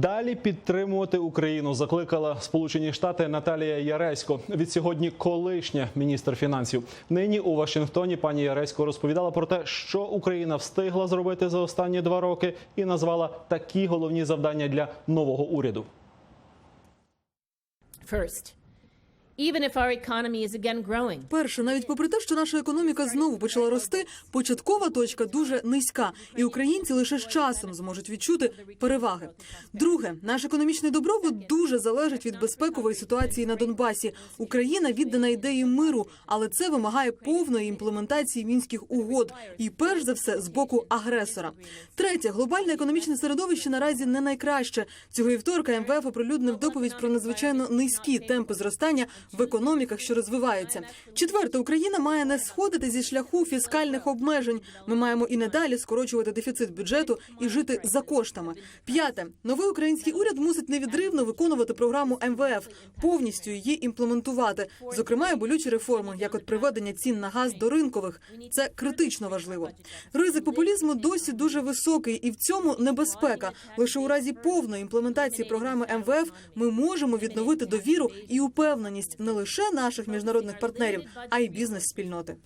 Далі підтримувати Україну закликала Сполучені Штати Наталія Яресько. Від сьогодні колишня міністр фінансів. Нині у Вашингтоні пані Яресько розповідала про те, що Україна встигла зробити за останні два роки, і назвала такі головні завдання для нового уряду. First, Перше, навіть попри те, що наша економіка знову почала рости, початкова точка дуже низька, і українці лише з часом зможуть відчути переваги. Друге, наш економічний добробут дуже залежить від безпекової ситуації на Донбасі. Україна віддана ідеї миру, але це вимагає повної імплементації мінських угод і перш за все з боку агресора. Третє, глобальне економічне середовище наразі не найкраще. Цього вівторка МВФ оприлюднив доповідь про надзвичайно низькі темпи зростання в економіках, що розвиваються. Четверте, Україна має не сходити зі шляху фіскальних обмежень. Ми маємо і надалі скорочувати дефіцит бюджету і жити за коштами. П'яте, новий український уряд мусить невідривно виконувати програму МВФ, повністю її імплементувати, зокрема і болючі реформи, як от приведення цін на газ до ринкових. Це критично важливо. Ризик популізму досі дуже високий, і в цьому небезпека. Лише у разі повної імплементації програми МВФ ми можемо відновити довіру і упевненість не лише наших міжнародних партнерів, а й бізнес спільноти.